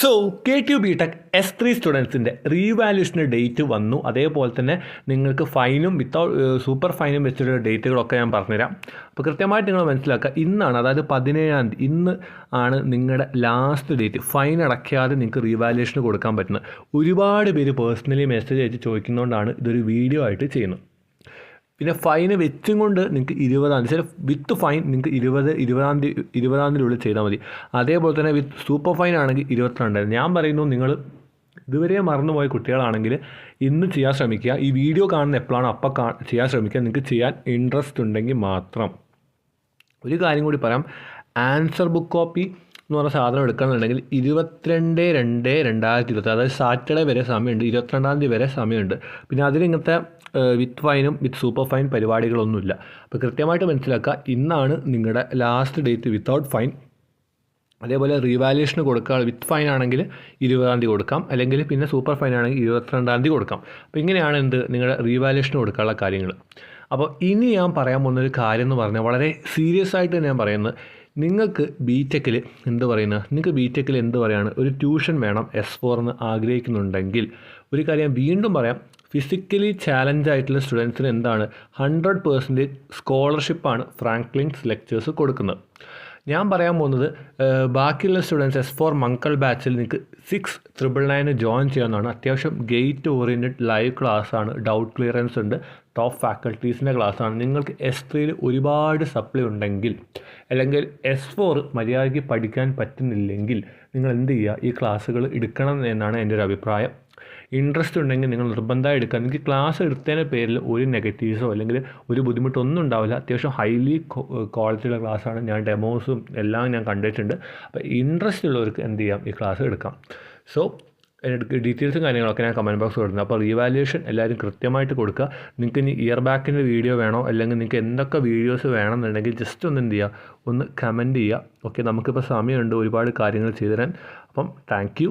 So K T B tech S three സ്റ്റുഡൻസിന്റെ റീവാല്യൂഷന്റെ date വന്നു. അതേപോലെ തന്നെ നിങ്ങൾക്ക് ഫൈനും വിത്തൗട്ട് സൂപ്പർ ഫൈനും വെച്ചിട്ടുള്ള ഡേറ്റുകളൊക്കെ ഞാൻ പറഞ്ഞുതരാം. അപ്പോൾ കൃത്യമായിട്ട് നിങ്ങൾ മനസ്സിലാക്കുക ഇന്നാണ് അതായത് പതിനേഴാം തീയതി ഇന്ന് ആണ് നിങ്ങളുടെ ലാസ്റ്റ് ഡേറ്റ് ഫൈൻ അടയ്ക്കാതെ നിങ്ങൾക്ക് റീവാല്യൂഷന് കൊടുക്കാൻ പറ്റുന്നത്. ഒരുപാട് പേര് പേഴ്സണലി മെസ്സേജ് അയച്ച് ചോദിക്കുന്നതുകൊണ്ടാണ് ഇതൊരു വീഡിയോ ആയിട്ട് ചെയ്യുന്നത്. പിന്നെ ഫൈന് വെച്ചും കൊണ്ട് നിങ്ങൾക്ക് ഇരുപതാം തീയതി വിത്ത് ഫൈൻ നിങ്ങൾക്ക് ഇരുപത് ഇരുപതാം തീയതി ഇരുപതാം തീയതിയുള്ളിൽ ചെയ്താൽ മതി. അതേപോലെ തന്നെ വിത്ത് സൂപ്പർ ഫൈൻ ആണെങ്കിൽ ഇരുപത്തിരണ്ടായിരുന്നു ഞാൻ പറയുന്നു നിങ്ങൾ ഇതുവരെ മറന്നുപോയ കുട്ടികളാണെങ്കിൽ ഇന്ന് ചെയ്യാൻ ശ്രമിക്കുക. ഈ വീഡിയോ കാണുന്ന എപ്പോഴാണ് അപ്പം കാ ചെയ്യാൻ ശ്രമിക്കുക. നിങ്ങൾക്ക് ചെയ്യാൻ ഇൻട്രസ്റ്റ് ഉണ്ടെങ്കിൽ മാത്രം. ഒരു കാര്യം കൂടി പറയാം. ആൻസർ ബുക്ക് കോപ്പി എന്ന് പറഞ്ഞ സാധനം എടുക്കണമെന്നുണ്ടെങ്കിൽ ഇരുപത്തിരണ്ട് രണ്ട് രണ്ടായിരത്തി ഇരുപത്തി അതായത് സാറ്റർഡേ വരെ സമയമുണ്ട്. ഇരുപത്തിരണ്ടാം തീയതി വരെ സമയമുണ്ട്. പിന്നെ അതിൽ ഇങ്ങനത്തെ വിത്ത് ഫൈനും വിത്ത് സൂപ്പർ ഫൈൻ പരിപാടികളൊന്നുമില്ല. അപ്പോൾ കൃത്യമായിട്ട് മനസ്സിലാക്കുക ഇന്നാണ് നിങ്ങളുടെ ലാസ്റ്റ് ഡേറ്റ് വിത്തൗട്ട് ഫൈൻ അതേപോലെ റീവാലുവേഷന് കൊടുക്കുക വിത്ത് ഫൈൻ ആണെങ്കിൽ ഇരുപതാം തീയതി കൊടുക്കാം. അല്ലെങ്കിൽ പിന്നെ സൂപ്പർ ഫൈൻ ആണെങ്കിൽ ഇരുപത്തിരണ്ടാം തീയതി കൊടുക്കാം. അപ്പോൾ ഇങ്ങനെയാണ് എന്ത്? നിങ്ങളുടെ റീവാലുവേഷന് കൊടുക്കാനുള്ള കാര്യങ്ങൾ അപ്പോൾ ഇനി ഞാൻ പറയാൻ പോകുന്ന ഒരു കാര്യം എന്ന് പറഞ്ഞാൽ വളരെ സീരിയസ് ആയിട്ട് ഞാൻ പറയുന്നത്. നിങ്ങൾക്ക് ബി ടെക്കിൽ എന്ത് പറയുന്നത്? നിങ്ങൾക്ക് ബി ടെക്കിൽ എന്ത് പറയുകയാണ്? ഒരു ട്യൂഷൻ വേണം എസ് ഫോർ എന്ന് ആഗ്രഹിക്കുന്നുണ്ടെങ്കിൽ. ഒരു കാര്യം വീണ്ടും പറയാം. ഫിസിക്കലി ചാലഞ്ച് ആയിട്ടുള്ള സ്റ്റുഡൻസിന് എന്താണ്? ഹൺഡ്രഡ് പേഴ്സന്റേജ് സ്കോളർഷിപ്പാണ് ഫ്രാങ്ക്ലിൻസ് ലെക്ചേഴ്സ് കൊടുക്കുന്നത്. ഞാൻ പറയാൻ പോകുന്നത് ബാക്കിയുള്ള സ്റ്റുഡൻസ് എസ് ഫോർ മങ്കൾ ബാച്ചിൽ നിങ്ങൾക്ക് സിക്സ് ട്രിപ്പിൾ നയന് ജോയിൻ ചെയ്യാവുന്നതാണ്. അത്യാവശ്യം ഗേറ്റ് ഓറിയന്റഡ് ലൈവ് ക്ലാസ് ആണ്. ഡൗട്ട് ക്ലിയറൻസ് ഉണ്ട്. ടോപ്പ് ഫാക്കൽറ്റീസിന്റെ ക്ലാസ്സാണ് നിങ്ങൾക്ക് എസ് ത്രീയിൽ ഒരുപാട് സപ്ലൈ ഉണ്ടെങ്കിൽ അല്ലെങ്കിൽ എസ് ഫോർ മര്യാദയ്ക്ക് പഠിക്കാൻ പറ്റുന്നില്ലെങ്കിൽ നിങ്ങൾ എന്ത് ചെയ്യുക? ഈ ക്ലാസ്സുകൾ എടുക്കണം എന്നാണ് എന്റെ ഒരു അഭിപ്രായം. ഇൻട്രസ്റ്റ് ഉണ്ടെങ്കിൽ നിങ്ങൾ നിർബന്ധമായി എടുക്കുക. നിങ്ങൾക്ക് ക്ലാസ് എടുത്തതിന്റെ പേരിൽ ഒരു നെഗറ്റീവ്സോ അല്ലെങ്കിൽ ഒരു ബുദ്ധിമുട്ടൊന്നും ഉണ്ടാവില്ല. അത്യാവശ്യം ഹൈലി ക്വാളിറ്റിയുള്ള ക്ലാസ്സാണ് ഞാൻ ഡെമോസും എല്ലാം ഞാൻ കണ്ടിട്ടുണ്ട്. അപ്പോൾ ഇൻട്രസ്റ്റ് ഉള്ളവർക്ക് എന്ത് ചെയ്യാം? ഈ ക്ലാസ് എടുക്കാം. സോ ഡീറ്റെയിൽസും കാര്യങ്ങളൊക്കെ ഞാൻ കമന്റ് ബോക്സ് കൊടുക്കുന്നത് അപ്പോൾ റീവാലുവേഷൻ എല്ലാവരും കൃത്യമായിട്ട് കൊടുക്കുക. നിങ്ങൾക്ക് ഇനി ഇയർ ബാക്കിന്റെ വീഡിയോ വേണോ? അല്ലെങ്കിൽ നിങ്ങൾക്ക് എന്തൊക്കെ വീഡിയോസ് വേണമെന്നുണ്ടെങ്കിൽ ജസ്റ്റ് ഒന്ന് എന്ത് ചെയ്യുക? ഒന്ന് കമന്റ് ചെയ്യുക. ഓക്കെ നമുക്കിപ്പോൾ സമയമുണ്ട്. ഒരുപാട് കാര്യങ്ങൾ ചെയ്തു തരാൻ അപ്പം താങ്ക്